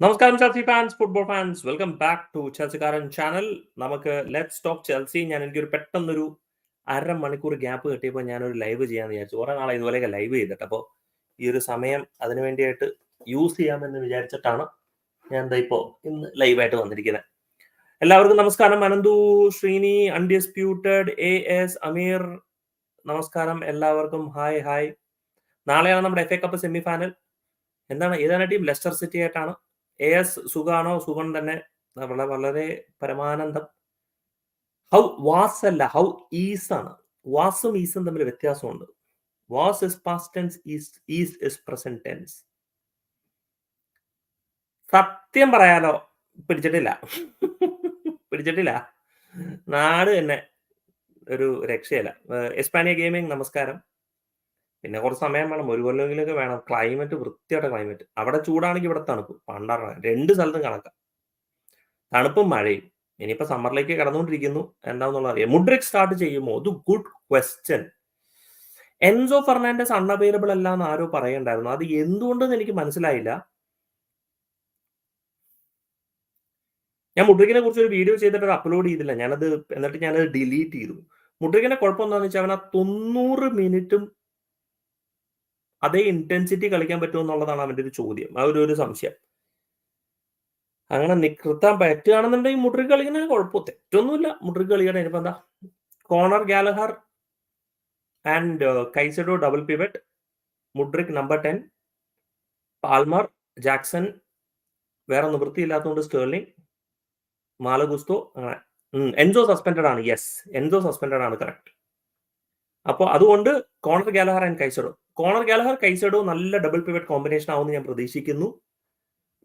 നമസ്കാരം Chelsea fans football fans welcome back to ചെൽസിക്കാരൻ channel നമുക്ക് let's talk Chelsea ഞാൻ എനിക്കൊരു പെട്ടെന്നൊരു അര മണിക്കൂർ ഗ്യാപ്പ് കിട്ടിയപ്പോൾ ഞാനൊരു ലൈവ് ചെയ്യാമെന്ന് വിചാരിച്ചു. കുറേ നാളെ ഇതുപോലെയൊക്കെ ലൈവ് ചെയ്തിട്ട്. അപ്പോൾ ഈ ഒരു സമയം അതിനു വേണ്ടിയിട്ട് യൂസ് ചെയ്യാമെന്ന് വിചാരിച്ചിട്ടാണ് ഞാൻ എന്താ ഇപ്പോൾ ഇന്ന് ലൈവായിട്ട് വന്നിരിക്കുന്നത് എല്ലാവർക്കും നമസ്കാരം. Ananthu Sreeni undisputed A S Ameer. നമസ്കാരം. എല്ലാവർക്കും ഹായ് ഹായ് നാളെയാണ് നമ്മുടെ എഫ് എ കപ്പ് സെമിഫൈനൽ എന്താണ്? ഏതാണ് ടീം ലെസ്റ്റർ സിറ്റി ആയിട്ടാണ്. എ എസ് സുഖാണോ? സുഖം തന്നെ. വളരെ വളരെ പരമാനന്ദം. ഹൗ വാസ് അല്ല ഹൗ ഈസ് ആണ്. വാസും ഈസും തമ്മിൽ വ്യത്യാസമുണ്ട്. Was is past tense is is is present tense സത്യം പറയാലോ പിടിച്ചിട്ടില്ല. പിടിച്ചിട്ടില്ല. നാട് തന്നെ ഒരു രക്ഷയല്ല. എസ്പാനിയ ഗെയിമിംഗ് നമസ്കാരം. പിന്നെ കുറച്ച് സമയം വേണം. ഒരു കൊല്ലമെങ്കിലൊക്കെ വേണം. ക്ലൈമറ്റ് വൃത്തിയായിട്ട് ക്ലൈമറ്റ് അവിടെ ചൂടാണെങ്കിൽ ഇവിടെ തണുപ്പ്. പണ്ടാറാണ് രണ്ട് സ്ഥലത്തും കണക്കാം. തണുപ്പും മഴയും. ഇനിയിപ്പോ സമ്മറിലേക്ക് കടന്നുകൊണ്ടിരിക്കുന്നു. എന്താണെന്നുള്ള അറിയാം. മുഡ്രിക് സ്റ്റാർട്ട് ചെയ്യുമോ അത് good question Enzo Fernandez unavailable അല്ല എന്ന് ആരോ പറയണ്ടായിരുന്നു. അത് എന്തുകൊണ്ടെന്ന് എനിക്ക് മനസ്സിലായില്ല. ഞാൻ മുഡ്രിക്കിനെ കുറിച്ച് ഒരു വീഡിയോ ചെയ്തിട്ട് അപ്ലോഡ് ചെയ്തില്ല. ഞാനത് എന്നിട്ട് ഞാനത് ഡിലീറ്റ് ചെയ്തു. മുഡ്രിക്കിന്റെ കുഴപ്പം എന്താണെന്ന് വെച്ചാൽ അവൻ ആ തൊണ്ണൂറ് മിനിറ്റും അതേ ഇന്റൻസിറ്റി കളിക്കാൻ പറ്റുമോ എന്നുള്ളതാണ് അവന്റെ ഒരു ചോദ്യം. ആ ഒരു ഒരു സംശയം. അങ്ങനെ നികൃത്താൻ പറ്റുകയാണെന്നുണ്ടെങ്കിൽ മുട്രിക് കളിക്കുന്ന കുഴപ്പം തെറ്റൊന്നുമില്ല. മുട്രിക് കളിയുടെ ഇനിയിപ്പോ എന്താ? Conor Gallagher and Caicedo double pivot Mudryk number ten Palmer Jackson വേറെ നിവൃത്തിയില്ലാത്തതുകൊണ്ട് സ്റ്റേർലിംഗ് മാലഗുസ്തോ അങ്ങനെ എൻസോ സസ്പെൻഡഡ് ആണ്. യെസ് എൻസോ സസ്പെൻഡഡ് ആണ്. കറക്റ്റ് അപ്പോൾ അതുകൊണ്ട് Conor Gallagher and Caicedo Conor Gallagher Caicedo നല്ല ഡബിൾ പിവറ്റ് കോമ്പിനേഷൻ ആവുമെന്ന് ഞാൻ പ്രതീക്ഷിക്കുന്നു.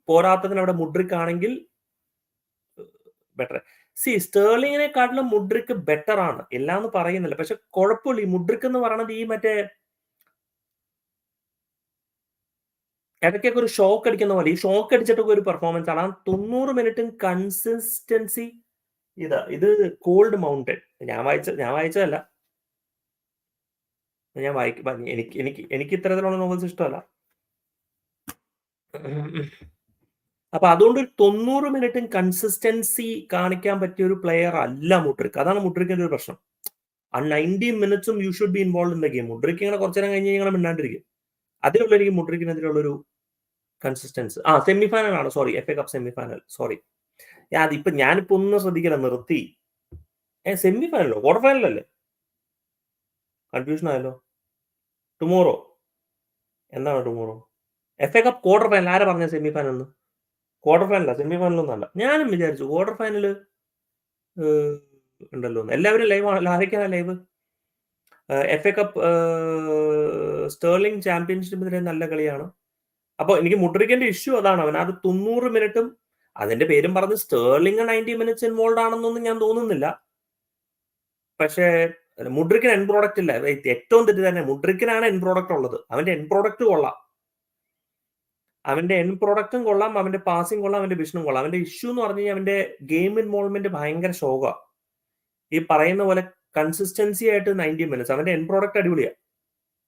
പോരാത്തതിന് അവിടെ മുഡ്രിക് ആണെങ്കിൽ ബെറ്റർ സി സ്റ്റേർലിങ്ങിനെക്കാട്ടിലും മുഡ്രിക്ക് ബെറ്റർ ആണ്. എല്ലാം എന്ന് പറയുന്നില്ല. പക്ഷെ കുഴപ്പമില്ല. ഈ മുഡ്രിക്ക് എന്ന് പറയുന്നത് ഈ മറ്റേ ഇടയ്ക്കൊക്കെ ഒരു ഷോക്ക് അടിക്കുന്ന പോലെ. ഈ ഷോക്ക് അടിച്ചിട്ടൊക്കെ ഒരു പെർഫോമൻസ് ആണ്. ആ തൊണ്ണൂറ് മിനിറ്റും കൺസിസ്റ്റൻസി ഇതാ ഇത് കോൾഡ് മൗണ്ടൻ ഞാൻ വായിച്ച ഞാൻ വായിച്ചതല്ല. ഞാൻ വായിക്കും എനിക്ക് എനിക്ക് എനിക്ക് ഇത്തരത്തിലുള്ള നോവൽസ് ഇഷ്ടമല്ല. അപ്പൊ അതുകൊണ്ട് ഒരു തൊണ്ണൂറ് മിനിറ്റും കൺസിസ്റ്റൻസി കാണിക്കാൻ പറ്റിയ ഒരു പ്ലെയർ അല്ല മുട്രിക്ക്. അതാണ് മുട്രിക്കിന്റെ ഒരു പ്രശ്നം. ആ ninety മിനിറ്റ്സും you should be involve in the game Mudryk ഇങ്ങനെ കുറച്ചു നേരം കഴിഞ്ഞ് ഇങ്ങനെ മിണ്ടാണ്ടിരിക്കും. അതിലുള്ള എനിക്ക് മുട്രിക്കിനെതിരുള്ളൊരു കൺസിസ്റ്റൻസ് ആ സെമി ഫൈനൽ ആണ്. Sorry F A cup semi final sorry അതിപ്പോ ഞാനിപ്പോ ഒന്നും ശ്രദ്ധിക്കില്ല. നിർത്തി. ഏ സെമി ഫൈനലോ ക്വാർട്ടർ ഫൈനലല്ലേ കൺഫ്യൂഷൻ ആയല്ലോ. ടുമോറോ എന്താണ് tomorrow F A cup quarter final ആരാ പറഞ്ഞ സെമി ഫൈനൽ എന്ന് ക്വാർട്ടർ ഫൈനലല്ല സെമി ഫൈനലൊന്നും അല്ല. ഞാനും വിചാരിച്ചു ക്വാർട്ടർ ഫൈനൽ ഉണ്ടല്ലോ എല്ലാവരും ലൈവ് ആരൊക്കെയാണ് live F A cup Sterling ചാമ്പ്യൻഷിപ്പിനെതിരെ നല്ല കളിയാണ്. അപ്പോൾ എനിക്ക് മുട്രിക്കിന്റെ ഇഷ്യൂ അതാണ് അവൻ. അത് തൊണ്ണൂറ് മിനിറ്റും അതിന്റെ പേരും പറഞ്ഞ് സ്റ്റേർലിംഗ് നയന്റി മിനിറ്റ്സ് ഇൻവോൾവ് ആണെന്നൊന്നും ഞാൻ തോന്നുന്നില്ല. പക്ഷേ മുഡ്രിക്കിന് എൻ പ്രോഡക്റ്റ് ഇല്ല. ഏറ്റവും തെറ്റ് തന്നെ മുഡ്രിക്കിനാണ് എൻ പ്രോഡക്റ്റ് ഉള്ളത്. അവന്റെ എൻ പ്രോഡക്റ്റ് കൊള്ളാം. അവന്റെ എൻ പ്രോഡക്റ്റും കൊള്ളാം അവന്റെ പാസിംഗ് കൊള്ളാം അവന്റെ വിഷനും കൊള്ളാം. അവന്റെ ഇഷ്യൂ എന്ന് പറഞ്ഞു കഴിഞ്ഞാൽ അവന്റെ ഗെയിം ഇൻവോൾവ്മെന്റ് ഭയങ്കര ശോകമാണ് ഈ പറയുന്ന പോലെ കൺസിസ്റ്റൻസി ആയിട്ട് നയന്റി മിനിറ്റ്സ് അവന്റെ എൻ പ്രോഡക്റ്റ് അടിപൊളിയാണ്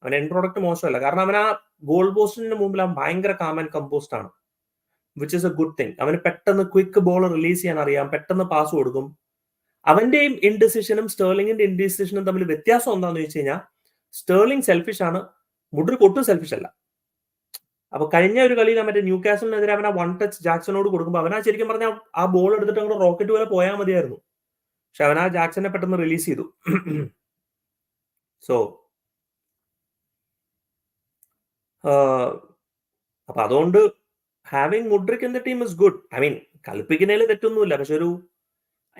അവന്റെ എൻ പ്രോഡക്റ്റ് മോശമല്ല. കാരണം അവൻ ആ ഗോൾ പോസ്റ്റിന് മുമ്പിൽ അവൻ ഭയങ്കര കാമൻ കമ്പോസ്റ്റ് ആണ്. Which is a good thing അവന് പെട്ടെന്ന് ക്വിക്ക് ബോൾ റിലീസ് ചെയ്യാൻ അറിയാം. പെട്ടെന്ന് പാസ് കൊടുക്കും. അവന്റെയും ഇൻഡിസിഷനും സ്റ്റേർലിംഗിന്റെ ഇൻഡിസിഷനും തമ്മിൽ വ്യത്യാസം എന്താണെന്ന് വെച്ച് കഴിഞ്ഞാൽ സ്റ്റേർലിംഗ് സെൽഫിഷ് ആണ് മുഡ്രിക് ഒട്ടും സെൽഫിഷ് അല്ല. അപ്പൊ കഴിഞ്ഞ ഒരു കളിയിൽ മറ്റേ ന്യൂ കാസലിനെതിരെ അവൻ ആ വൺ ടച്ച് ജാക്സണോട് കൊടുക്കുമ്പോൾ അവനാ ശരിക്കും പറഞ്ഞാൽ ആ ബോൾ എടുത്തിട്ട് അങ്ങോട്ട് റോക്കറ്റ് പോലെ പോയാൽ മതിയായിരുന്നു. പക്ഷെ അവൻ ആ ജാക്സനെ പെട്ടെന്ന് റിലീസ് ചെയ്തു. സോ അപ്പൊ അതുകൊണ്ട് having Mudryk in the team is good I mean കളിപ്പിക്കുന്നതിൽ തെറ്റൊന്നുമില്ല. പക്ഷെ ഒരു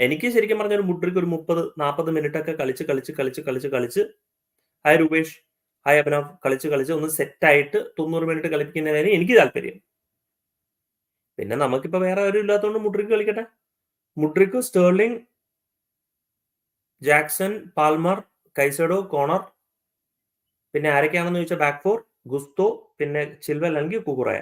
എനിക്ക് ശരിക്കും പറഞ്ഞ ഒരു മുഡ്രിക്ക് ഒരു മുപ്പത് നാൽപ്പത് മിനിറ്റ് ഒക്കെ കളിച്ച് കളിച്ച് കളിച്ച് കളിച്ച് കളിച്ച് ഹായ് രൂപേഷ് ഹായ് അഭിനവ് കളിച്ച് കളിച്ച് ഒന്ന് സെറ്റായിട്ട് തൊണ്ണൂറ് മിനിറ്റ് കളിപ്പിക്കുന്നതിന് എനിക്ക് താല്പര്യം. പിന്നെ നമുക്കിപ്പോ വേറെ ആരും ഇല്ലാത്തതുകൊണ്ട് മുഡ്രിക്ക് കളിക്കട്ടെ. Mudryk Sterling Jackson Palmer Caicedo Conor പിന്നെ ആരൊക്കെയാണെന്ന് ചോദിച്ചാൽ ബാക്ക് ഫോർ ഗുസ്തോ പിന്നെ ചിൽവൽ അല്ലെങ്കിൽ കുകുറയ.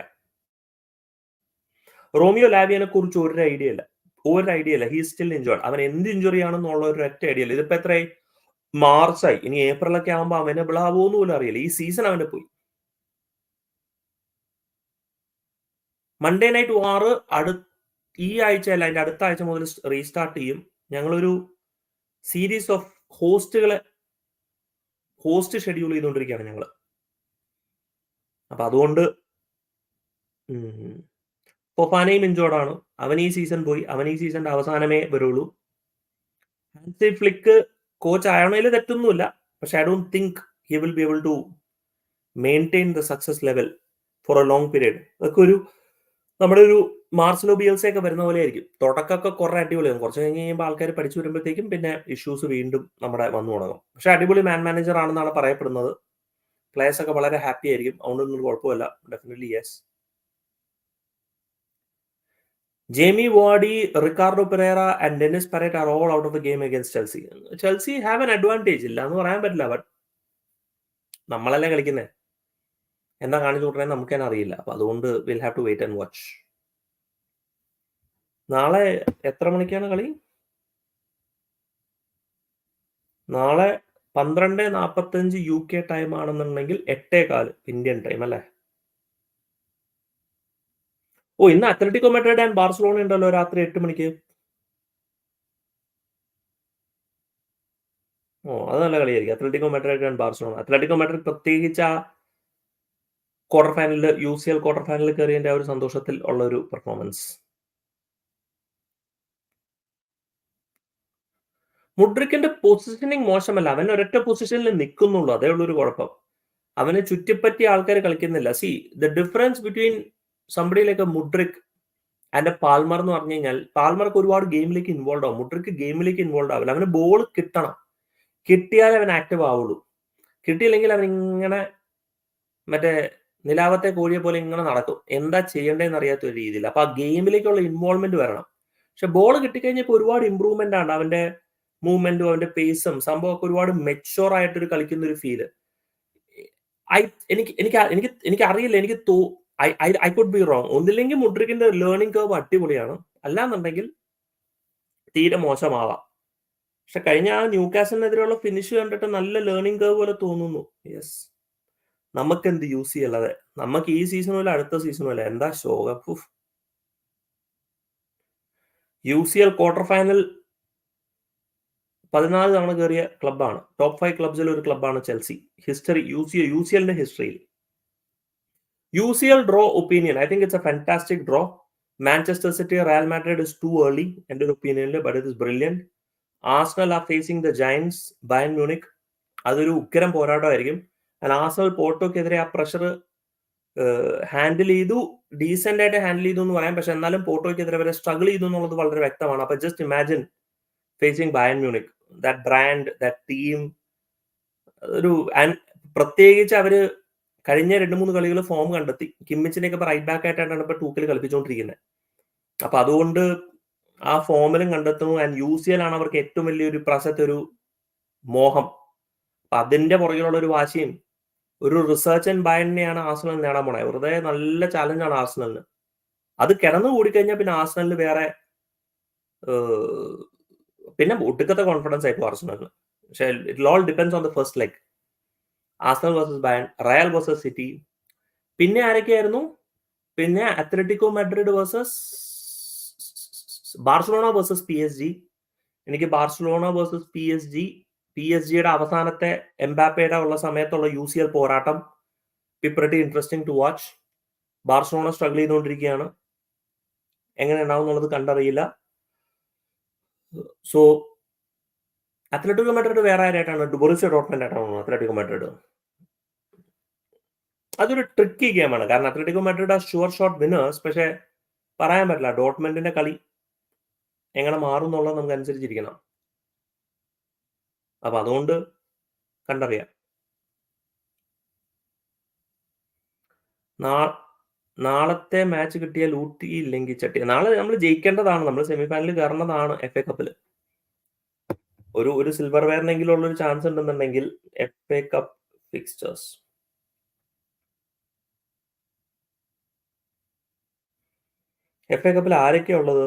റോമിയോ ലാവിയനെ കുറിച്ച് ഒരു ഐഡിയ ഇല്ല. ഒരു ഐഡിയ ഇല്ല. ഹീ സ്റ്റിൽ ഇഞ്ചോർഡ് അവൻ എന്ത് ഇഞ്ചുറി ആണെന്നുള്ള ഒരു ഒറ്റ ഐഡിയ ഇല്ല. ഇതിപ്പോ എത്രയായി മാർച്ചായി. ഇനി ഏപ്രിലൊക്കെ ആകുമ്പോൾ അവൈലബിൾ ആവുമെന്ന് പോലും അറിയില്ല. ഈ സീസൺ അവന്റെ പോയി. മൺഡേ നൈറ്റ് വാർ അടു ഈ ആഴ്ച അല്ല അതിന്റെ അടുത്ത ആഴ്ച മുതൽ റീസ്റ്റാർട്ട് ചെയ്യും. ഞങ്ങളൊരു സീരീസ് ഓഫ് ഹോസ്റ്റുകളെ ഹോസ്റ്റ് ഷെഡ്യൂൾ ചെയ്തുകൊണ്ടിരിക്കുകയാണ് ഞങ്ങൾ അപ്പൊ അതുകൊണ്ട് ഫൊഫാനയും ഇഞ്ചോർഡാണ് അവൻ ഈ സീസൺ പോയി. അവൻ ഈ സീസണിന്റെ അവസാനമേ വരുള്ളൂ. ഹാൻസി ഫ്ലിക്ക് കോച്ച് ആയണയിൽ തെറ്റൊന്നുമില്ല. പക്ഷെ I don't think he will be able to maintain the success level for a long period അതൊക്കെ ഒരു നമ്മുടെ ഒരു മാർസലോ ബിയൽസെ ഒക്കെ വരുന്ന പോലെ ആയിരിക്കും. തുടക്കമൊക്കെ കുറെ അടിപൊളിയാകും. കുറച്ച് കഴിഞ്ഞ് കഴിയുമ്പോൾ ആൾക്കാർ പഠിച്ചു വരുമ്പോഴത്തേക്കും പിന്നെ ഇഷ്യൂസ് വീണ്ടും നമ്മുടെ വന്നു തുടങ്ങും. പക്ഷെ അടിപൊളി മാൻ മാനേജർ ആണെന്നാണ് പറയപ്പെടുന്നത്. പ്ലേയേഴ്സ് ഒക്കെ വളരെ ഹാപ്പി ആയിരിക്കും. അതുകൊണ്ടൊന്നും കുഴപ്പമില്ല. Definitely yes Jamie Vardy, Ricardo Pereira and Dennis Praet are all out of the game against Chelsea Chelsea have an advantage ഇല്ല എന്ന് പറയാൻ പറ്റില്ല ബട്ട് നമ്മളല്ലേ കളിക്കുന്നത് എന്താ കാണിച്ചു കൊടുക്കുന്നത് നമുക്ക് തന്നെ അറിയില്ല. അപ്പൊ അതുകൊണ്ട് will have to wait and watch നാളെ എത്ര മണിക്കാണ് കളി? നാളെ പന്ത്രണ്ട് നാൽപ്പത്തഞ്ച് യു കെ ടൈം ആണെന്നുണ്ടെങ്കിൽ എട്ടേ കാൽ ഇന്ത്യൻ ടൈം അല്ലേ? ഓ ഇന്ന് അത്ലറ്റിക്കോ മെഡ്രിഡ് ആൻഡ് ബാർസലോണ ഉണ്ടല്ലോ രാത്രി എട്ട് മണിക്ക്. ഓ അത് നല്ല കളിയായിരിക്കും. Atletico Madrid and Barcelona. Atletico Madrid പ്രത്യേകിച്ച് ആ ക്വാർട്ടർ ഫൈനലിൽ യു സി എൽ ക്വാർട്ടർ ഫൈനലിൽ കയറിയതിന്റെ ആ ഒരു സന്തോഷത്തിൽ ഉള്ള ഒരു പെർഫോമൻസ് മുഡ്രിക്കിന്റെ പൊസിഷനിങ് മോശമല്ല. അവൻ ഒരൊറ്റ പൊസിഷനിൽ നിൽക്കുന്നുള്ളൂ. അതേ ഉള്ളൊരു കുഴപ്പം. അവനെ ചുറ്റിപ്പറ്റി ആൾക്കാർ കളിക്കുന്നില്ല. See the difference between somebody like Mudryk and Palmer എന്ന് പറഞ്ഞു കഴിഞ്ഞാൽ പാൽമർക്ക് ഒരുപാട് ഗെയിമിലേക്ക് ഇൻവോൾവ് ആവും. മുഡ്രിക്ക് ഗെയിമിലേക്ക് ഇൻവോൾവ് ആവില്ല. അവന് ബോൾ കിട്ടണം. കിട്ടിയാൽ അവൻ ആക്റ്റീവ് ആവുള്ളൂ. കിട്ടിയില്ലെങ്കിൽ അവൻ ഇങ്ങനെ മറ്റേ നിലാവത്തെ കോഴിയെ പോലെ ഇങ്ങനെ നടക്കും. എന്താ ചെയ്യേണ്ടതെന്ന് അറിയാത്ത ഒരു രീതിയിൽ. അപ്പൊ ആ ഗെയിമിലേക്കുള്ള ഇൻവോൾവ്മെന്റ് വരണം. പക്ഷെ ബോൾ കിട്ടിക്കഴിഞ്ഞപ്പോൾ ഒരുപാട് ഇമ്പ്രൂവ്മെന്റ് ആണ്. അവന്റെ മൂവ്മെന്റും അവന്റെ പേസും സംഭവമൊക്കെ ഒരുപാട് മെച്ചോർ ആയിട്ടൊരു കളിക്കുന്ന ഒരു ഫീൽ ഐ എനിക്ക് എനിക്ക് എനിക്ക് എനിക്ക് അറിയില്ല. എനിക്ക് though I I I could be wrong ഒന്നില്ലെങ്കിൽ മുഡ്രിക്കിന്റെ ലേണിംഗ് കേവ് അടിപൊളിയാണ്. അല്ലാന്നുണ്ടെങ്കിൽ തീരെ മോശമാവാം. പക്ഷെ കഴിഞ്ഞ ആ ന്യൂ കാസിനെതിരെയുള്ള ഫിനിഷ് കണ്ടിട്ട് നല്ല ലേണിംഗ് കേവ് പോലെ തോന്നുന്നു. യെസ് നമുക്ക് എന്ത് യൂസ് ചെയ്യല്ലാതെ നമുക്ക് ഈ സീസണും അല്ല അടുത്ത സീസണും അല്ല എന്താ ശോകം? U C L quarter final പതിനാല് തവണ കയറിയ ക്ലബ്ബാണ് ടോപ്പ് ഫൈവ് ക്ലബ്സിൽ ഒരു ക്ലബ്ബാണ് Chelsea. History U C U C എല്ലിന്റെ ഹിസ്റ്ററിയിൽ U C L draw opinion I think it's a fantastic draw Manchester City Real Madrid is too early എന്റെ ഒരു ഒപ്പീനിയനിൽ but it is brilliant Arsenal are facing the giants Bayern Munich അതൊരു ഉഗ്രം പോരാട്ടമായിരിക്കും. And Arsenal പോർട്ടോക്കെതിരെ ആ pressure handle ചെയ്തു. Decent ആയിട്ട് handle ചെയ്തു എന്ന് പറയാം. പക്ഷെ എന്നാലും പോർട്ടോയ്ക്കെതിരെ വരെ സ്ട്രഗിൾ ചെയ്തു എന്നുള്ളത് വളരെ വ്യക്തമാണ്. അപ്പൊ just imagine facing Bayern Munich that brand that team ഒരു പ്രത്യേകിച്ച് അവർ കഴിഞ്ഞ രണ്ട് മൂന്ന് കളികൾ ഫോം കണ്ടെത്തി. കിമ്മിച്ചിനെയൊക്കെ ഒക്കെ റൈറ്റ് ബാക്ക് ആയിട്ടാണ് ഇപ്പൊ ടൂക്കിൽ കളിപ്പിച്ചുകൊണ്ടിരിക്കുന്നത് അപ്പൊ അതുകൊണ്ട് ആ ഫോമിലും കണ്ടെത്തുന്നു. ആൻഡ് യു സി എൽ ആണ് അവർക്ക് ഏറ്റവും വലിയൊരു പ്രസത്തെ ഒരു മോഹം. അപ്പൊ അതിന്റെ പുറകിലുള്ള ഒരു വാശിയും ഒരു റിസർച്ച് ആൻഡ് ബയനെയാണ് ആസ്നൽ നേടാൻ പോണേ. വെറുതെ നല്ല ചാലഞ്ചാണ് ആസ്നലിന് അത് കിടന്നു കൂടിക്കഴിഞ്ഞാൽ പിന്നെ ആസ്നലിന് വേറെ പിന്നെ ഒട്ടുക്കത്തെ കോൺഫിഡൻസ് ആയിട്ട് ആർസണലിന് പക്ഷേ it all depends on the first leg Arsenal versus Bayern Real versus City പിന്നെ ആരൊക്കെയായിരുന്നു? പിന്നെ Atletico Madrid versus Barcelona versus P S G എനിക്ക് Barcelona versus P S G P S ജിയുടെ അവസാനത്തെ എംബാപ്പയുടെ ഉള്ള സമയത്തുള്ള യു സി എൽ പോരാട്ടം pretty interesting to watch Barcelona struggle ചെയ്തുകൊണ്ടിരിക്കുകയാണ്. എങ്ങനെ ഉണ്ടാവും എന്നുള്ളത് കണ്ടറിയില്ല. സോ അത്ലറ്റിക്കോ മെഡ്രിഡ് വേറെ ആരായിട്ടാണ്? ഡുബോറിസ് ഡോട്ട്മെന്റ് ആയിട്ടാണ്? അത്ലറ്റിക്കോ മെഡ്രിഡ് അതൊരു ട്രിക്കി ഗെയിമാണ് കാരണം അത്ലറ്റിക്കോ മാഡ്രിഡ് ആ ഷുവർ ഷോട്ട് വിന്നേഴ്സ് പക്ഷേ പറയാൻ പറ്റില്ല. ഡോട്ട്മെന്റിന്റെ കളി എങ്ങനെ മാറും എന്നുള്ളത് നമുക്ക് അനുസരിച്ചിരിക്കണം. അപ്പൊ അതുകൊണ്ട് കണ്ടറിയാം. നാളത്തെ മാച്ച് കിട്ടിയാൽ ഊട്ടിയില്ലെങ്കിൽ ചട്ടി. നാളെ നമ്മൾ ജയിക്കേണ്ടതാണ്. നമ്മൾ സെമി ഫൈനലിൽ കയറേണ്ടതാണ് എഫ് എ കപ്പിൽ ഒരു ഒരു സിൽവർ വെയറിനെങ്കിലും ഉള്ള ഒരു ചാൻസ് ഉണ്ടെന്നുണ്ടെങ്കിൽ F A cup fixtures F A കപ്പിൽ ആരൊക്കെയാ ഉള്ളത്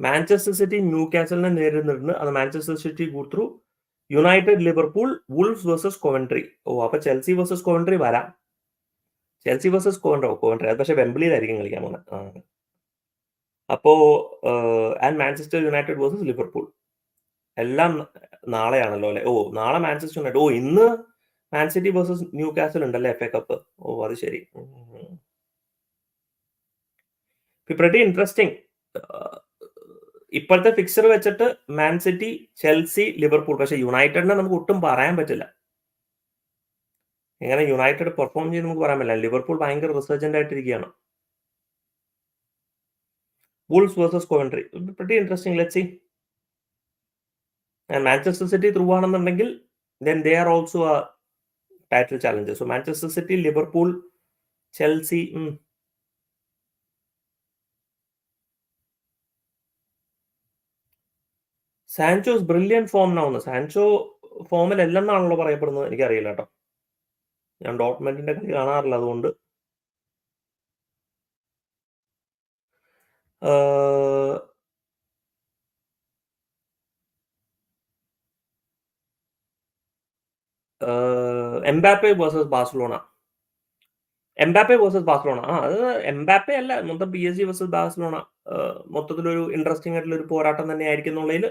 മാഞ്ചസ്റ്റർ സിറ്റി ന്യൂ കാസലിനെ നേരിടുന്നുണ്ട് അത് Manchester City കൂത്രു United Liverpool Wolf versus Coventry ഓ അപ്പൊ ചെൽസി വേഴ്സസ് കോവൻട്രി വരാം ചെൽസി വേഴ്സസ് കോവൻട്രി. കോവൻട്രി അത് പക്ഷേ വെമ്പിളിയിലായിരിക്കും കളിക്കാൻ പോകുന്നത്. അപ്പോ and Manchester United versus Liverpool. എല്ലാം നാളെയാണല്ലോ അല്ലെ ഓ! നാളെ മാഞ്ചസ്റ്റർ യുണൈറ്റഡ്. ഓ! ഇന്ന് Man City versus Newcastle ഉണ്ടല്ലേ എഫ് എ കപ്പ്. ഓ! അത് ശരി. Pretty interesting. ആഹ്, ഇപ്പോഴത്തെ ഫിക്സർ വെച്ചിട്ട് മാൻ സിറ്റി, ചെൽസി, ലിവർപൂൾ. പക്ഷെ യുണൈറ്റഡിനെ നമുക്ക് ഒട്ടും പറയാൻ പറ്റില്ല. എങ്ങനെ യുണൈറ്റഡ് പെർഫോം ചെയ്ത് നമുക്ക് പറയാൻ പറ്റില്ല. ലിവർപൂൾ ഭയങ്കര resurgent ആയിട്ടിരിക്കുകയാണ്. Wolves versus Coventry. Pretty interesting. Let see Manchester City through ആണെന്നുണ്ടെങ്കിൽ then they are also title challenges so Manchester City, Liverpool, Chelsea Sancho's brilliant ഫോമിനാവുന്നത്. Sancho ഫോമിൽ അല്ലെന്നാണല്ലോ പറയപ്പെടുന്നത്. എനിക്കറിയില്ല കേട്ടോ. ഞാൻ ഡോട്ട്മെന്റിന്റെ കളി കാണാറില്ല അതുകൊണ്ട്. Mbappe versus Barcelona. Mbappe versus Barcelona. ആ അത് എംബാപ്പെ അല്ല മൊത്തം P S G versus Barcelona. മൊത്തത്തിലൊരു ഇൻട്രസ്റ്റിംഗ് ആയിട്ടുള്ള ഒരു പോരാട്ടം തന്നെ ആയിരിക്കും എന്നുള്ളതിൽ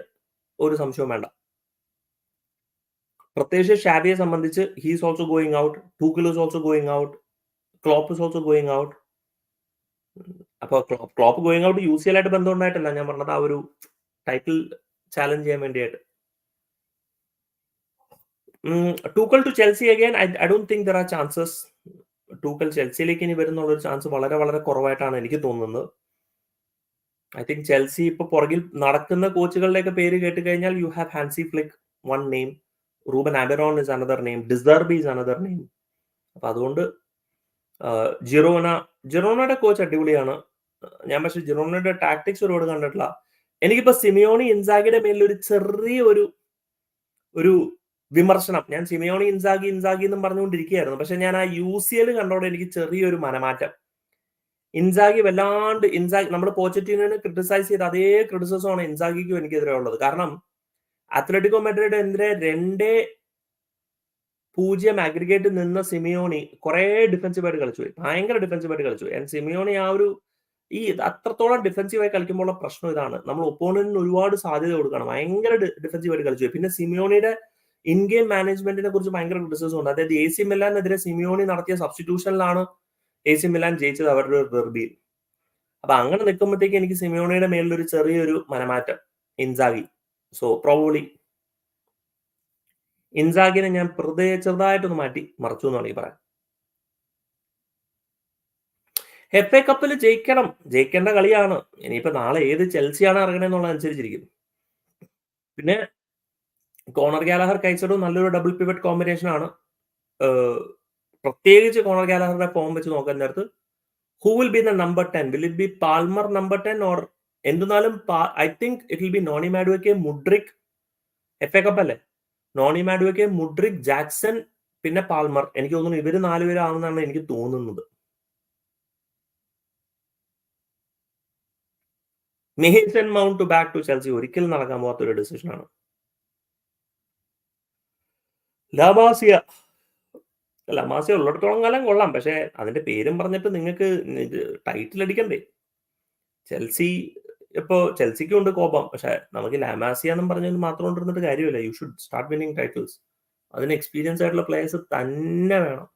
ഒരു സംശയവും വേണ്ട. പ്രത്യേകിച്ച് ഷാബിയെ സംബന്ധിച്ച് he's also going out. Tuchel's also going out. Klopp is also going out. അപ്പൊ Klopp Klopp going out UCL ആയിട്ട് ബന്ധം ഉണ്ടായിട്ടല്ല ഞാൻ പറഞ്ഞത് ആ ഒരു ടൈറ്റിൽ ചാലഞ്ച് ചെയ്യാൻ വേണ്ടിയായിട്ട്. Tuchel to Chelsea again I I don't think there are chances. Tuchel ചെൽസിയിലേക്ക് ഇനി വരുന്നുള്ള ഒരു ചാൻസ് വളരെ വളരെ കുറവായിട്ടാണ് എനിക്ക് തോന്നുന്നത്. ഐ തിങ്ക് ചെൽസി ഇപ്പൊ പുറകിൽ നടക്കുന്ന കോച്ചുകളുടെയൊക്കെ പേര് കേട്ട് കഴിഞ്ഞാൽ you have Hansi Flick one name. Ruben Amorim is another name. De Zerbi is another name. അപ്പൊ അതുകൊണ്ട് ജിറോന ജിറോണയുടെ കോച്ച് അടിപൊളിയാണ്. ഞാൻ പക്ഷെ ജിറോണയുടെ ടാക്ടിക്സ് ഒരുപാട് കണ്ടിട്ടില്ല. എനിക്കിപ്പോ സിമിയോണി ഇൻസാഗിയുടെ മേലിൽ ഒരു ചെറിയ ഒരു ഒരു വിമർശനം. ഞാൻ സിമിയോണി ഇൻസാഗി ഇൻസാഗി എന്നും പറഞ്ഞുകൊണ്ടിരിക്കുകയായിരുന്നു. പക്ഷെ ഞാൻ ആ യു സി എൽ കണ്ടോടെ എനിക്ക് ചെറിയൊരു മനമാറ്റം. ഇൻസാഗി വല്ലാണ്ട് ഇൻസാഗി നമ്മൾ പോച്ചറ്റീനെ ക്രിട്ടിസൈസ് ചെയ്ത അതേ ക്രിറ്റിസിസം ആണ് ഇൻസാഗിക്കും എനിക്കെതിരെ ഉള്ളത്. കാരണം അത്ലറ്റിക്കോ മെഡ്രിഡ് എതിരെ രണ്ടേ പൂജ്യം അഗ്രിഗേറ്റ് നിന്ന സിമിയോണി കുറെ ഡിഫെൻസീവ് ആയിട്ട് കളിച്ചു. ഭയങ്കര ഡിഫെൻസീവ് ആയിട്ട് കളിച്ചു. ആൻഡ് സിമിയോണി ആ ഒരു ഈ അത്രത്തോളം ഡിഫൻസീവ് ആയി കളിക്കുമ്പോഴുള്ള പ്രശ്നം ഇതാണ്. നമ്മൾ ഒപ്പോണന്റിന് ഒരുപാട് സാധ്യത കൊടുക്കണം. ഭയങ്കര ഡിഫെൻസീവ് ആയിട്ട് കളിച്ചു. പിന്നെ സിമിയോണിയുടെ ഇൻ ഗെയിം മാനേജ്മെന്റിനെ കുറിച്ച് ഭയങ്കര ക്രിറ്റിസിസം ഉണ്ട്. അതായത് എ സി മിലാനെതിരെ സിമിയോണി നടത്തിയ സബ്സ്റ്റിറ്റ്യൂഷനിലാണ് എ സി മിലാൻ ജയിച്ചത് അവരുടെ ഒരു ദർബിയിൽ അപ്പൊ അങ്ങനെ നിൽക്കുമ്പോഴത്തേക്ക് എനിക്ക് സിമിയോണയുടെ മേലിൽ ചെറിയൊരു മനമാറ്റം. ഇൻസാഗി. സോ പ്രോബബ്ലി ഇൻസാഗിനെ ഞാൻ പ്രതേ ചെറുതായിട്ടൊന്ന് മാറ്റി മറച്ചു എന്നാണ് ഈ പറയാം. എഫ് എ കപ്പിൽ ജയിക്കണം. ജയിക്കേണ്ട കളിയാണ്. ഇനിയിപ്പോ നാളെ ഏത് ചെൽസിയാണ് ഇറങ്ങണെന്നുള്ള എന്നുള്ളതനുസരിച്ചിരിക്കും. പിന്നെ കോണർ ഗാലഹർ കഴിച്ചതും നല്ലൊരു ഡബിൾ പിവറ്റ് കോമ്പിനേഷൻ ആണ്. പ്രത്യേകിച്ച് കോണർ ഗാലഹറുടെ ഫോം വെച്ച് നോക്കാൻ നേരത്ത് who will be the number ten will it be Palmer number ten or എന്തെന്നാലും I think it will be Noni മാഡുവയ്ക്ക് Mudryk F A cup അല്ലേ? നോണി മാഡുവയ്ക്ക് Mudryk, Jackson പിന്നെ Palmer. എനിക്ക് തോന്നുന്നു ഇവർ നാലുപേരാണെന്നാണ് എനിക്ക് തോന്നുന്നത്. Mason Mount to back to Chelsea ഒരിക്കലും നടക്കാൻ പോകാത്ത ഒരു ഡിസിഷൻ ആണ്. ലാമാസിയ. ലാമാസിയ ഉള്ളിടത്തോളം കാലം കൊള്ളാം. പക്ഷെ അതിന്റെ പേരും പറഞ്ഞിട്ട് നിങ്ങൾക്ക് ടൈറ്റിൽ അടിക്കണ്ടേ? ചെൽസി ഇപ്പോ ചെൽസിക്കും ഉണ്ട് കോപം. പക്ഷെ നമുക്ക് ലാമാസിയ എന്നും പറഞ്ഞത് മാത്രം കൊണ്ടിരുന്നിട്ട് കാര്യമില്ല. You should start winning titles. അതിന് എക്സ്പീരിയൻസ് ആയിട്ടുള്ള പ്ലേയേഴ്സ് തന്നെ വേണം.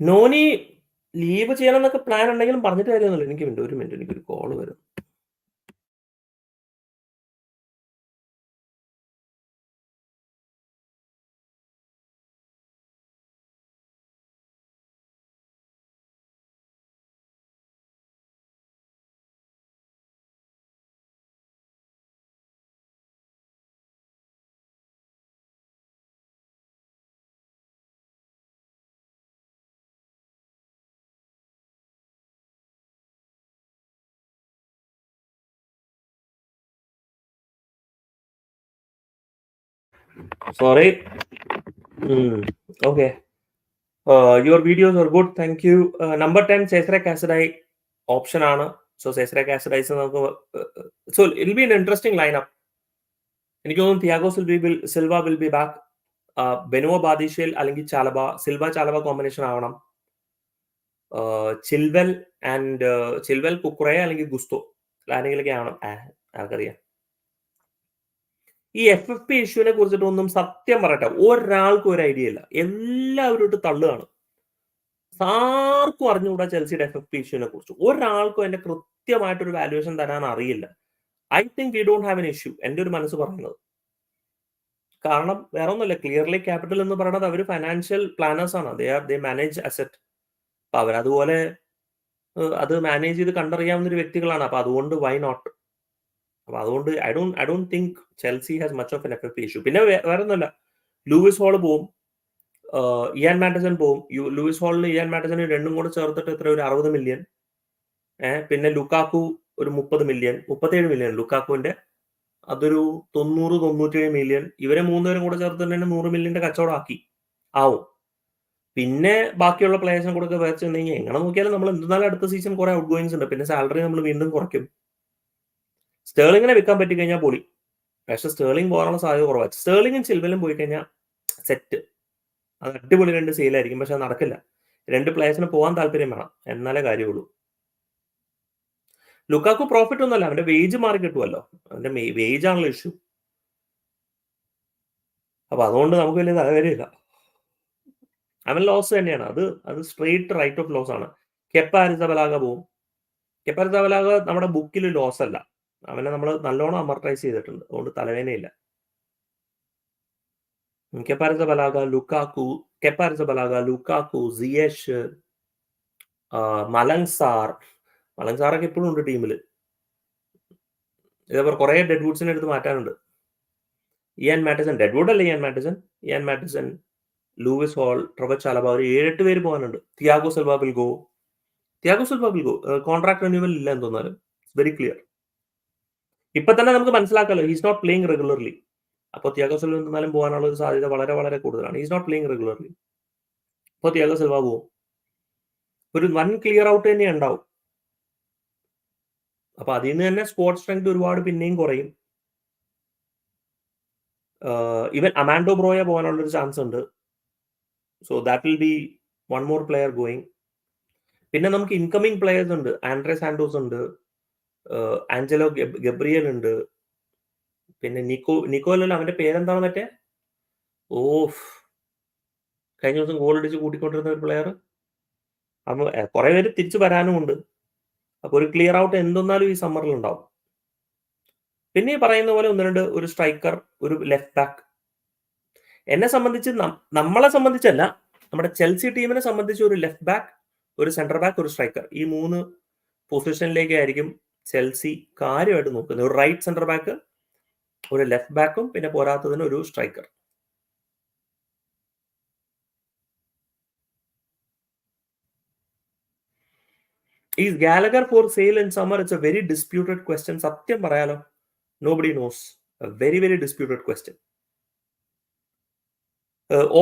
നോനി ലീവ് ചെയ്യണം എന്നൊക്കെ പ്ലാൻ ഉണ്ടെങ്കിലും പറഞ്ഞിട്ട് കാര്യമൊന്നുമില്ല. എനിക്ക് മിനിറ്റ് ഒരു മിനിറ്റ് എനിക്കൊരു കോൾ വരുന്നു. Sorry. Okay your videos are good thank you number ten Uh, ആസിഡായി 10 Cesare Casadei ഓപ്ഷൻ ആണ്. സോ Cesare ആസിഡൈസ് നമുക്ക് so will be an interesting line up എനിക്ക് തോന്നുന്നു Thiago Silva will Silva will be back. Benoit Badiashile അല്ലെങ്കിൽ Chalobah Silva ചാലബ combination ആവണം. Chilwell and Chilwell കുക്കുറയ അല്ലെങ്കിൽ Gusto ആരെങ്കിലൊക്കെ ആവണം. ആർക്കറിയാം. ഈ എഫ് എഫ് പി ഇഷ്യൂവിനെ കുറിച്ചിട്ടൊന്നും സത്യം പറയട്ടെ. ഒരാൾക്കും ഒരു ഐഡിയ ഇല്ല. എല്ലാവരും ഇട്ട് തള്ളുകയാണ്. ആർക്കും അറിഞ്ഞുകൂടാ ചെൽസിയുടെ എഫ് എഫ് പി ഇഷ്യൂവിനെ കുറിച്ച്. ഒരാൾക്കും അതിന്റെ കൃത്യമായിട്ടൊരു വാല്യുവേഷൻ തരാൻ അറിയില്ല. I think we don't have an issue എന്റെ ഒരു മനസ്സ് പറയുന്നത്. കാരണം വേറെ ഒന്നുമില്ല ക്ലിയർലി ക്യാപിറ്റൽ എന്ന് പറയുന്നത് അവർ ഫൈനാൻഷ്യൽ പ്ലാനേഴ്സ് ആണ്. They are they manage asset അപ്പൊ അവരതുപോലെ അത് മാനേജ് ചെയ്ത് കണ്ടറിയാവുന്ന ഒരു വ്യക്തികളാണ്. അപ്പൊ അതുകൊണ്ട് വൈ നോട്ട് അപ്പൊ അതുകൊണ്ട് I do I don't think Chelsea has much of an F F issue. പിന്നെ വേറെ ഒന്നുമില്ല ലൂയിസ് ഹോൾ പോവും. ഇയാൻ മാറ്റസൺ പോവും. ലൂയിസ് ഹോളിൽ ഇയാൻ മാറ്റസൺ രണ്ടും കൂടെ ചേർത്തിട്ട് എത്ര? ഒരു അറുപത് മില്യൺ. ഏഹ് പിന്നെ ലുക്കാക്കു ഒരു മുപ്പത് മില്യൺ മുപ്പത്തേഴ് മില്യൺ ലുക്കാക്കുവിന്റെ അതൊരു തൊണ്ണൂറ് തൊണ്ണൂറ്റേഴ് മില്യൺ. ഇവരെ മൂന്നുപേരും കൂടെ ചേർത്ത് തന്നെ നൂറ് മില്യന്റെ കച്ചവടം ആക്കി ആവും. പിന്നെ ബാക്കിയുള്ള പ്ലേയേഴ്സിനെ കൂടെ വെച്ച് കഴിഞ്ഞാൽ എങ്ങനെ നോക്കിയാലും നമ്മൾ എന്തായാലും അടുത്ത സീസൺ കുറെ ഔട്ട് ഗോയിങ്സ് ഉണ്ട്. പിന്നെ സാലറി നമ്മൾ വീണ്ടും കുറയ്ക്കും. സ്റ്റേളിങ്ങിനെ വിൽക്കാൻ പറ്റി കഴിഞ്ഞാൽ പൊളി. പക്ഷെ സ്റ്റേർലിംഗ് പോകാനുള്ള സാധ്യത കുറവാണ് സ്റ്റേളിങ്ങും ചിൽവലും പോയി കഴിഞ്ഞാൽ സെറ്റ്. അത് അടിപൊളി രണ്ട് സെയിലായിരിക്കും പക്ഷെ അത് നടക്കില്ല. രണ്ട് പ്ലേയേഴ്സിന് പോകാൻ താല്പര്യം വേണം. എന്നാലേ കാര്യമുള്ളൂ. ലുക്കാക്കു പ്രോഫിറ്റ് ഒന്നുമല്ല. അവന്റെ വേജ് മാറി കിട്ടുമല്ലോ അവന്റെ വേജ് ആണല്ലോ ഇഷ്യൂ അപ്പൊ അതുകൊണ്ട് നമുക്ക് വലിയ താല്പര്യമില്ല അവൻ ലോസ് തന്നെയാണ്. അത് അത് സ്ട്രെയിറ്റ് റൈറ്റ് ഓഫ് ലോസ് ആണ്. കെപ്പ അരിസബലാഗ പോവും. കെപ്പ നമ്മുടെ ബുക്കിൽ ലോസ് അല്ല. അവനെ നമ്മൾ നല്ലോണം അമർട്ടൈസ് ചെയ്തിട്ടുണ്ട്. അതുകൊണ്ട് തലവേനയില്ല Kepa Balaga Lukaku Kepa Balaga Lukaku Ziyech Malang Sarr Malang സാറൊക്കെ ഇപ്പോഴും ഉണ്ട് ടീമിൽ ഇതേപോലെ കുറെ ഡെഡ് വുഡ്സിനെ എടുത്ത് മാറ്റാനുണ്ട്. ഇയാൻ മാറ്റിസൺ ഡെഡ് വുഡ് അല്ല Ian Maatsen? Ian Maatsen Lewis Hall Trevoh Chalobah ഒരു ഏഴെട്ട് പേര് പോകാനുണ്ട്. Thiago Silva will go Thiago Silva will go contract renewal ഇല്ല എന്ന് തോന്നാലും വെരി ക്ലിയർ ഇപ്പൊ തന്നെ നമുക്ക് മനസ്സിലാക്കാലോ ഹീസ് നോട്ട് പ്ലേയിങ് റെഗുലർലി അപ്പോൾ തിയാഗോ സെൽവ എന്നാലും പോകാനുള്ള ഒരു സാധ്യത വളരെ വളരെ കൂടുതലാണ്. ഹീസ് നോട്ട് പ്ലേയിങ് റെഗുലർലി അപ്പോൾ ത്യാഗോ സെൽവ പോവും. ഒരു വൺ ക്ലിയർ ഔട്ട് തന്നെ ഉണ്ടാവും. അപ്പൊ അതിൽ നിന്ന് തന്നെ സ്പോർട്സ് സ്ട്രെങ്ത് ഒരുപാട് പിന്നെയും കുറയും. ഇവൻ അമാൻഡോ ബ്രോയ പോകാനുള്ള ഒരു ചാൻസ് ഉണ്ട്. So that will be one more player going പിന്നെ നമുക്ക് ഇൻകമിങ് പ്ലെയേഴ്സ് ഉണ്ട്. ആൻഡ്രെ സാൻഡോസ് ഉണ്ട്. ആഞ്ചലോ ഗബ്രിയൽ ഉണ്ട്. പിന്നെ നിക്കോ നിക്കോലല്ലോ അവന്റെ പേരെന്താണ് മറ്റേ? ഓഫ്. കഴിഞ്ഞ ദിവസം ഗോൾ അടിച്ച് കൂട്ടിക്കൊണ്ടിരുന്ന ഒരു പ്ലെയർ അപ്പൊ കുറെ പേര് തിരിച്ചു വരാനുമുണ്ട് അപ്പൊ ഒരു ക്ലിയർ ഔട്ട് എന്തൊന്നാലും ഈ സമ്മറിൽ ഉണ്ടാവും. പിന്നെ ഈ പറയുന്ന പോലെ ഒന്ന് രണ്ട് ഒരു സ്ട്രൈക്കർ ഒരു ലെഫ്റ്റ് ബാക്ക് എന്നെ സംബന്ധിച്ച് നമ്മളെ സംബന്ധിച്ചല്ല നമ്മുടെ ചെൽസി ടീമിനെ സംബന്ധിച്ച് ഒരു ലെഫ്റ്റ് ബാക്ക് ഒരു സെന്റർ ബാക്ക് ഒരു സ്ട്രൈക്കർ ഈ മൂന്ന് പൊസിഷനിലേക്കായിരിക്കും ചെൽസി കാര്യമായിട്ട് നോക്കുന്നത്. ഒരു റൈറ്റ് സെന്റർ ബാക്ക് ഒരു ലെഫ്റ്റ് ബാക്കും പിന്നെ പോരാത്തതിന് ഒരു സ്ട്രൈക്കർ ഈ Gallagher for sale in summer it's a very disputed question സത്യം പറയാലോ no buddy knows very very disputed question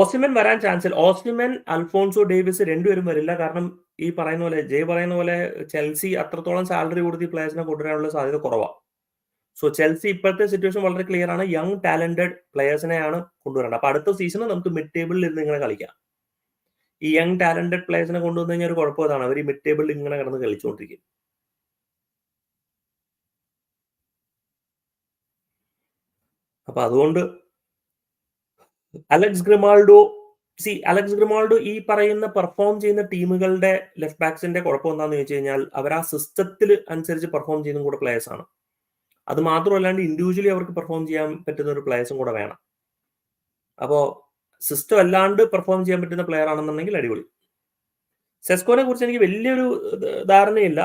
Osimhen വരാൻ ചാൻസ് ഇല്ല. ഓസിമൻ അൽഫോൺസോ ഡേവിസ് രണ്ടുപേരും വരില്ല. കാരണം ഈ പറയുന്ന പോലെ ജയ് പറയുന്ന പോലെ ചെൽസി അത്രത്തോളം സാലറി കൊടുത്ത് ഈ പ്ലേയേഴ്സിനെ കൊണ്ടുവരാനുള്ള സാധ്യത കുറവാണ് സോ ചെൽസി ഇപ്പോഴത്തെ സിറ്റുവേഷൻ വളരെ ക്ലിയർ ആണ്. യങ് ടാലന്റഡ് പ്ലേയേഴ്സിനെയാണ് കൊണ്ടുവരേണ്ടത്. അപ്പൊ അടുത്ത സീസണ് നമുക്ക് മിഡ് ടേബിളിൽ ഇരുന്ന് ഇങ്ങനെ കളിക്കാം. ഈ യങ് ടാലന്റഡ് പ്ലേയേഴ്സിനെ കൊണ്ടുവന്നു കഴിഞ്ഞാൽ ഒരു കുഴപ്പം അതാണ്. അവർ മിഡ് ടേബിളിൽ ഇങ്ങനെ കിടന്ന് കളിച്ചുകൊണ്ടിരിക്കും. അപ്പൊ അതുകൊണ്ട് Alex Grimaldo see Alex Grimaldo ഈ പറയുന്ന പെർഫോം ചെയ്യുന്ന ടീമുകളുടെ ലെഫ്റ്റ് ബാക്സിന്റെ കുഴപ്പം എന്താണെന്ന് ചോദിച്ചു കഴിഞ്ഞാൽ അവർ ആ സിസ്റ്റത്തിൽ അനുസരിച്ച് പെർഫോം ചെയ്യുന്ന കൂടെ പ്ലേയേഴ്സ് ആണ്. അത് മാത്രമല്ലാണ്ട് ഇൻഡിവിജ്വലി അവർക്ക് പെർഫോം ചെയ്യാൻ പറ്റുന്ന ഒരു പ്ലേയേഴ്സും കൂടെ വേണം. അപ്പോ സിസ്റ്റം അല്ലാണ്ട് പെർഫോം ചെയ്യാൻ പറ്റുന്ന പ്ലെയർ ആണെന്നുണ്ടെങ്കിൽ അടിപൊളി. സെസ്കോനെ കുറിച്ച് എനിക്ക് വലിയൊരു ധാരണയില്ല.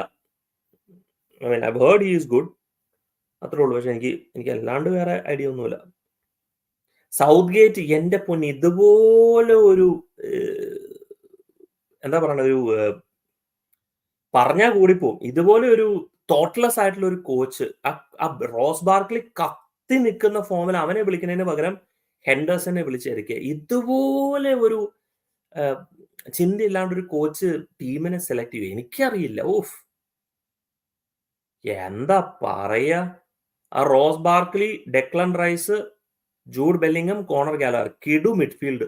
I mean I heard he is good അത്രേ ഉള്ളൂ. പക്ഷെ എനിക്ക് എനിക്ക് അല്ലാണ്ട് വേറെ ഐഡിയ ഒന്നുമില്ല. സൗത്ത് ഗേറ്റ് എന്റെ പൊന്ന് ഇതുപോലെ ഒരു എന്താ പറയണ ഒരു പറഞ്ഞാൽ കൂടിപ്പോവും. ഇതുപോലെ ഒരു തോട്ട്ലെസ് ആയിട്ടുള്ള ഒരു കോച്ച് ആ റോസ് ബാർക്കിൽ കത്തി നിൽക്കുന്ന ഫോമിൽ അവനെ വിളിക്കുന്നതിന് പകരം ഹെൻഡേഴ്സനെ വിളിച്ചിരിക്കുക ഇതുപോലെ ഒരു ചിന്തയില്ലാണ്ട് ഒരു കോച്ച് ടീമിനെ സെലക്ട് ചെയ്യും എനിക്കറിയില്ല. ഓഫ് എന്താ പറയാ? ആ Ross Barkley Declan Rice Jude Bellingham Conor Gallagher കിഡു midfield.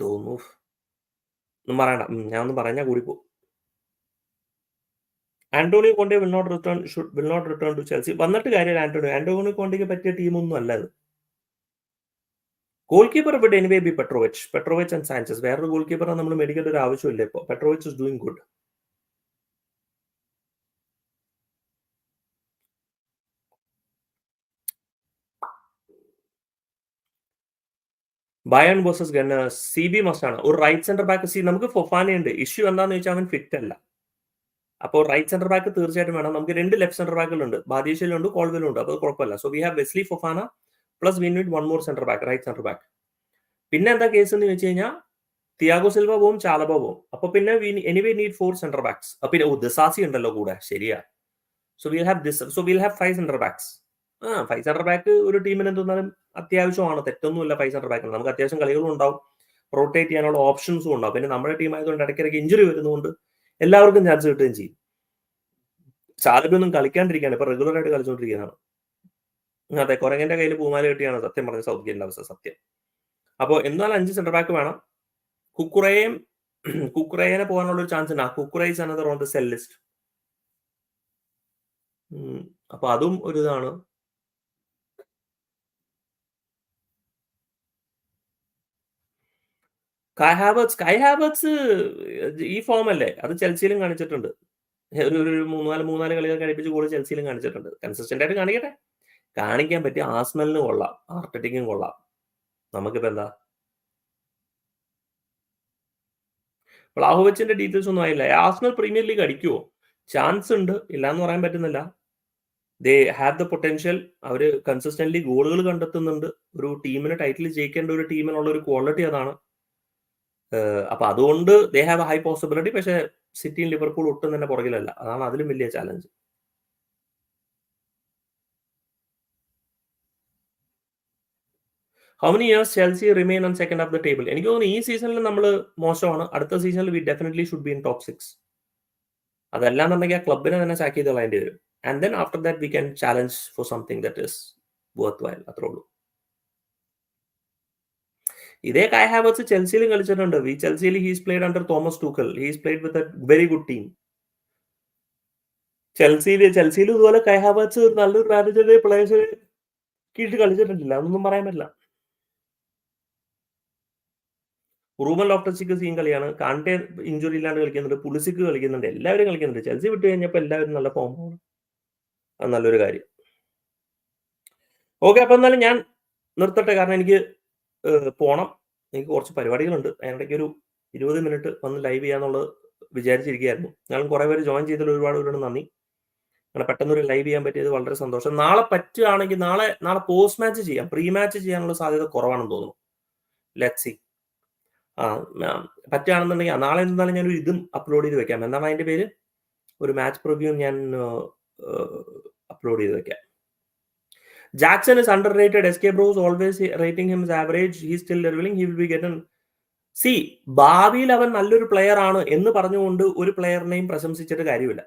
തോന്നു. പറയണ്ട. ഞാൻ ഒന്ന് പറഞ്ഞാൽ കൂടിപ്പോ Antonio Conte will not return should will not return to Chelsea വന്നിട്ട് കാര്യമില്ല ആന്റോണിയോ. ആന്റോണിയോ കോണ്ടയ്ക്ക് പറ്റിയ ടീമൊന്നും അല്ല അത് ഗോൾ കീപ്പർ ഇവിടെ anyway be Petrovic Petrovic and Sanchez വേറൊരു ഗോൾ കീപ്പറെ നമ്മൾ മേടിക്കേണ്ട ഒരു ആവശ്യമില്ല ഇപ്പോൾ Petrovic is doing good Bayern versus Gunners C B മസ്റ്റാണ് ഒരു റൈറ്റ് സെന്റർ ബാക്ക് സി നമുക്ക് ഫൊഫാനയുണ്ട്. ഇഷ്യൂ എന്താണെന്ന് വെച്ചാൽ അവൻ ഫിറ്റ് അല്ല. അപ്പോൾ റൈറ്റ് സെന്റർ ബാക്ക് തീർച്ചയായിട്ടും വേണം. നമുക്ക് രണ്ട് ലെഫ്റ്റ് സെന്റർ ബാക്കുകളുണ്ട് ബാദീഷിലുണ്ട് കോൾവിലുണ്ട് അപ്പോൾ കുഴപ്പമില്ല. So we have Wesley Fofana plus we need one more centre back right centre back പിന്നെ എന്താ കേസ് എന്ന് വെച്ച് കഴിഞ്ഞാൽ തിയാഗോ സിൽവ പോവും ചാലബ പോവും. അപ്പൊ പിന്നെ anyway need four centre backs പിന്നെ ഓ ഉണ്ടല്ലോ കൂടെ. ശരിയാ. So will have this so will have five centre backs ആ ഫൈവ് സെന്റർ ബാക്ക് ഒരു ടീമിന് എന്തെന്നാലും അത്യാവശ്യമാണ്. തെറ്റൊന്നുമില്ല ഫൈവ് സെന്റർ ബാക്ക് നമുക്ക് അത്യാവശ്യം കളികളും ഉണ്ടാവും. റൊട്ടേറ്റ് ചെയ്യാനുള്ള ഓപ്ഷൻസും ഉണ്ടാവും. പിന്നെ നമ്മുടെ ടീം ആയതുകൊണ്ട് ഇടയ്ക്കിടയ്ക്ക് ഇഞ്ചുറി വരുന്നതുകൊണ്ട് എല്ലാവർക്കും ചാൻസ് കിട്ടുകയും ചെയ്യും. ചാലബൊന്നും കളിക്കാണ്ടിരിക്കുകയാണ്. ഇപ്പൊ റെഗുലർ ആയിട്ട് കളിച്ചുകൊണ്ടിരിക്കുന്നതാണ് അതെ കുരങ്ങന്റെ കയ്യിൽ പൂമാല കിട്ടിയാണ് സത്യം പറഞ്ഞ സൗത്ത് ഗേറ്റിന്റെ അവസ്ഥ. സത്യം. അപ്പോൾ എന്നാലും അഞ്ച് സെന്റർ ബാക്ക് വേണം. കുക്കുറയും കുക്കുറേനെ പോകാനുള്ള ഒരു ചാൻസ് ഉണ്ട്. കുക്കുറൈസ് another on the sell list അപ്പൊ അതും ഒരു ഇതാണ്. കൈ ഹാബേർട്സ് ഹാബേർട്സ് ഈ ഫോം അല്ലേ? അത് ചെൽസിയിലും കാണിച്ചിട്ടുണ്ട്. ഒരു ഒരു മൂന്നാൽ മൂന്നാൽ കളികൾ കഴിപ്പിച്ച് കൂടുതൽ ചെൽസിയിലും കാണിച്ചിട്ടുണ്ട്. കൺസിസ്റ്റന്റ് ആയിട്ട് കാണിക്കട്ടെ. കാണിക്കാൻ പറ്റിയ ആസ്മലിന് കൊള്ളാം. ആർട്ടറ്റിക്കും കൊള്ളാം. നമുക്കിപ്പോ എന്താ? പ്ലാഹോവിച്ചിന്റെ ഡീറ്റെയിൽസ് ഒന്നും ആയില്ല. ആസ്മൽ പ്രീമിയർ ലീഗ് അടിക്കുവോ? ചാൻസ് ഉണ്ട്. ഇല്ല എന്ന് പറയാൻ പറ്റുന്നില്ല. ദേ ഹാവ് ദ പൊട്ടൻഷ്യൽ അവർ കൺസിസ്റ്റന്റ്ലി ഗോളുകൾ കണ്ടെത്തുന്നുണ്ട്. ഒരു ടീമിന് ടൈറ്റിൽ ജയിക്കേണ്ട ഒരു ടീമിനുള്ള ഒരു ക്വാളിറ്റി അതാണ്. അപ്പൊ അതുകൊണ്ട് they have a high possibility പക്ഷെ സിറ്റിയും ലിവർപൂൾ ഒട്ടും തന്നെ പുറകിലല്ല. അതാണ് അതിലും വലിയ challenge how many years Chelsea remain on second of the table എനിക്ക് തോന്നുന്നു ഈ സീസണിൽ നമ്മൾ മോശമാണ്. അടുത്ത സീസണിൽ we definitely should be in top six അതല്ലാന്നുണ്ടെങ്കിൽ ആ ക്ലബിനെ തന്നെ ചാക്ക് ചെയ്ത് കളയേണ്ടി വരും. And then after that we can challenge for something that is worthwhile അത്രേ ഉള്ളൂ. ഇതേ കൈ ഹാവേഴ്സ് ചെൽസിയിലും കളിച്ചിട്ടുണ്ട്. We ചെൽസിയിൽ he's played under Thomas Tuchel. He's played with a very good team ചെൽസിയിൽ ചെൽസിയിൽ ഇതുപോലെ കൈ ഹാവേഴ്സ് നല്ലൊരു മാനേജറുടെ പ്ലേയേഴ്സ് കീഴിൽ കളിച്ചിട്ടില്ല അതൊന്നും പറയാൻ പറ്റില്ല. റൂമൻ ലോഫ്റ്റസിക്ക് സീൻ കളിയാണ്. കാണ്ടെ ഇഞ്ചുറി ഇല്ലാണ്ട് കളിക്കുന്നുണ്ട്. പുളിസിക്ക് കളിക്കുന്നുണ്ട്. എല്ലാവരും കളിക്കുന്നുണ്ട്. ചെൽസി വിട്ട് കഴിഞ്ഞപ്പോൾ എല്ലാവരും നല്ല ഫോമാണ് അത് നല്ലൊരു കാര്യം. ഓക്കെ അപ്പൊ എന്നാലും ഞാൻ നിർത്തട്ടെ. കാരണം എനിക്ക് പോണം. എനിക്ക് കുറച്ച് പരിപാടികളുണ്ട്. അതിനിടയ്ക്ക് ഒരു ഇരുപത് മിനിറ്റ് വന്ന് ലൈവ് ചെയ്യാന്നുള്ളത് വിചാരിച്ചിരിക്കുകയായിരുന്നു. ഞങ്ങൾ കുറെ പേര് ജോയിൻ ചെയ്തതിൽ ഒരുപാട് പേരോട് നന്ദി. അങ്ങനെ പെട്ടെന്ന് ഒരു ലൈവ് ചെയ്യാൻ പറ്റിയത് വളരെ സന്തോഷം. നാളെ പറ്റുകയാണെങ്കിൽ നാളെ നാളെ പോസ്റ്റ് മാച്ച് ചെയ്യാം. പ്രീ മാച്ച് ചെയ്യാനുള്ള സാധ്യത കുറവാണെന്ന് തോന്നുന്നു. ലെറ്റ്സി ആ പറ്റുകയാണെന്നുണ്ടെങ്കിൽ നാളെ എന്തായാലും ഞാനൊരു ഇതും അപ്ലോഡ് ചെയ്ത് വെക്കാം. എന്താണ് അതിന്റെ പേര്? ഒരു മാച്ച് പ്രിവ്യൂ ഞാൻ അപ്ലോഡ് ചെയ്ത് വെക്കാം. Jackson is under SK K bros always rating him average he still levelling he will be gotten see ഭാവിയിൽ അവൻ നല്ലൊരു പ്ലെയർ ആണ് എന്ന് പറഞ്ഞുകൊണ്ട് ഒരു പ്ലെയറിനെയും പ്രശംസിച്ചിട്ട് കാര്യമില്ല.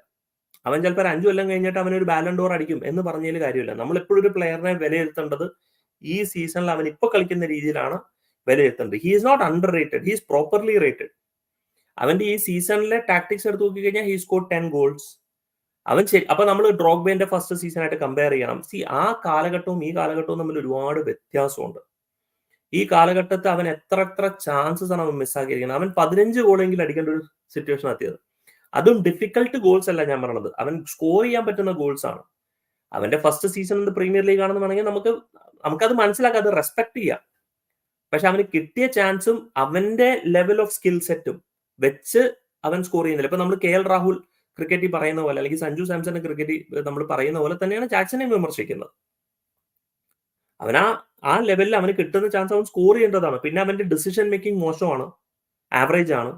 അവൻ ചിലപ്പോൾ ഒരു അഞ്ചു കൊല്ലം കഴിഞ്ഞിട്ട് അവനൊരു ബാലൻഡോർ അടിക്കും എന്ന് പറഞ്ഞതിൽ കാര്യമില്ല. നമ്മൾ എപ്പോഴും ഒരു പ്ലെയറിനെ വിലയിരുത്തേണ്ടത് ഈ സീസണിൽ അവൻ ഇപ്പൊ കളിക്കുന്ന രീതിയിലാണ് വിലയിരുത്തേണ്ടത്. He is not underrated he is properly rated അവന്റെ ഈ സീസണിലെ ടാക്ടിക്സ് എടുത്ത് നോക്കി കഴിഞ്ഞാൽ ഹി സ്കോർ ടെൻ ഗോൾസ് അവൻ ശരി അപ്പൊ നമ്മൾ ഡ്രോഗ്ബേന്റെ ഫസ്റ്റ് സീസൺ ആയിട്ട് കമ്പയർ ചെയ്യണം. സി ആ കാലഘട്ടവും ഈ കാലഘട്ടവും തമ്മിൽ ഒരുപാട് വ്യത്യാസമുണ്ട്. ഈ കാലഘട്ടത്തിൽ അവൻ എത്ര എത്ര ചാൻസസ് ആണ് അവൻ മിസ്സാക്കിയിരിക്കുന്നത് അവൻ പതിനഞ്ച് ഗോളെങ്കിലും അടിക്കേണ്ട ഒരു സിറ്റുവേഷൻ എത്തിയത് അതും ഡിഫിക്കൽട്ട് ഗോൾസ് അല്ല ഞാൻ പറഞ്ഞത്. അവൻ സ്കോർ ചെയ്യാൻ പറ്റുന്ന ഗോൾസ് ആണ്. അവന്റെ ഫസ്റ്റ് സീസൺ പ്രീമിയർ ലീഗ് ആണെന്ന് വേണമെങ്കിൽ നമുക്ക് നമുക്കത് മനസ്സിലാക്കാം അത് റെസ്പെക്ട് ചെയ്യാം. പക്ഷെ അവന് കിട്ടിയ ചാൻസും അവന്റെ ലെവൽ ഓഫ് സ്കിൽ സെറ്റും വെച്ച് അവൻ സ്കോർ ചെയ്യുന്നില്ല. ഇപ്പൊ നമ്മൾ കെ എൽ രാഹുൽ ക്രിക്കറ്റിൽ പറയുന്ന പോലെ അല്ലെങ്കിൽ സഞ്ജു സാംസന്റെ ക്രിക്കറ്റിൽ നമ്മൾ പറയുന്ന പോലെ തന്നെയാണ് ജാക്സനെ വിമർശിക്കുന്നത്. അവൻ ആ ലെവലിൽ അവന് കിട്ടുന്ന ചാൻസ് അവൻ സ്കോർ ചെയ്യേണ്ടതാണ്. പിന്നെ അവന്റെ ഡിസിഷൻ മേക്കിംഗ് മോശമാണ് ആവറേജ് ആണ്.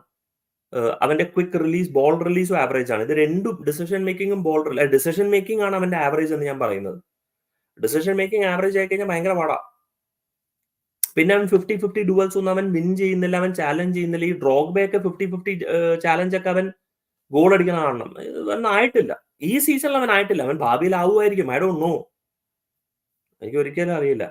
അവന്റെ ക്വിക്ക് റിലീസ് ബോൾ റിലീസും ആവറേജ് ആണ്. ഇത് രണ്ടും ഡിസിഷൻ മേക്കിങ്ങും ബോൾ ഡിസിഷൻ മേക്കിംഗ് ആണ് അവന്റെ ആവറേജ് എന്ന് ഞാൻ പറയുന്നത്. ഡിസിഷൻ മേക്കിംഗ് ആവറേജ് ആയി കഴിഞ്ഞാൽ ഭയങ്കര പാടാ. പിന്നെ അവൻ ഫിഫ്റ്റി ഫിഫ്റ്റി ഡുവൽസ് ഒന്നും അവൻ വിൻ ചെയ്യുന്നില്ല അവൻ ചാലഞ്ച് ചെയ്യുന്നില്ല. ഈ ഡ്രോഗ് ബേ ഫിഫ്റ്റി ഫിഫ്റ്റി ചാലഞ്ച് ഒക്കെ അവൻ ഗോൾ അടിക്കുന്ന കാണണം അവൻ ആയിട്ടില്ല. ഈ സീസണിൽ അവൻ ആയിട്ടില്ല. അവൻ ഭാവിയിൽ ആവുമായിരിക്കും ഐ ഡോണ്ട് നോ എനിക്ക് ഒരിക്കലും അറിയില്ല.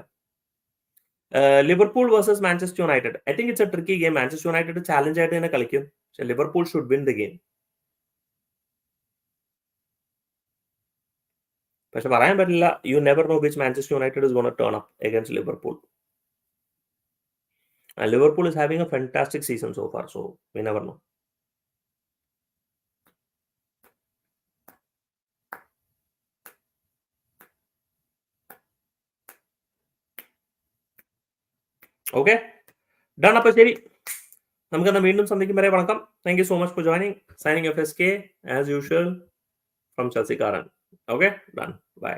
Liverpool versus Manchester United I think it's a tricky game Manchester United challenge ആയിട്ട് തന്നെ കളിക്കും. പക്ഷെ Liverpool should win the game പക്ഷെ പറയാൻ പറ്റില്ല. You never know which Manchester United is gonna turn up against Liverpool Liverpool is having a fantastic season so far so we never know okay done അപ്പൊ ശരി. നമുക്കെന്നാ വീണ്ടും സന്ധിക്കും വരെ വണക്കം. Thank you so much for joining signing F S K as usual from ചൽസിക്കാരൻ okay done by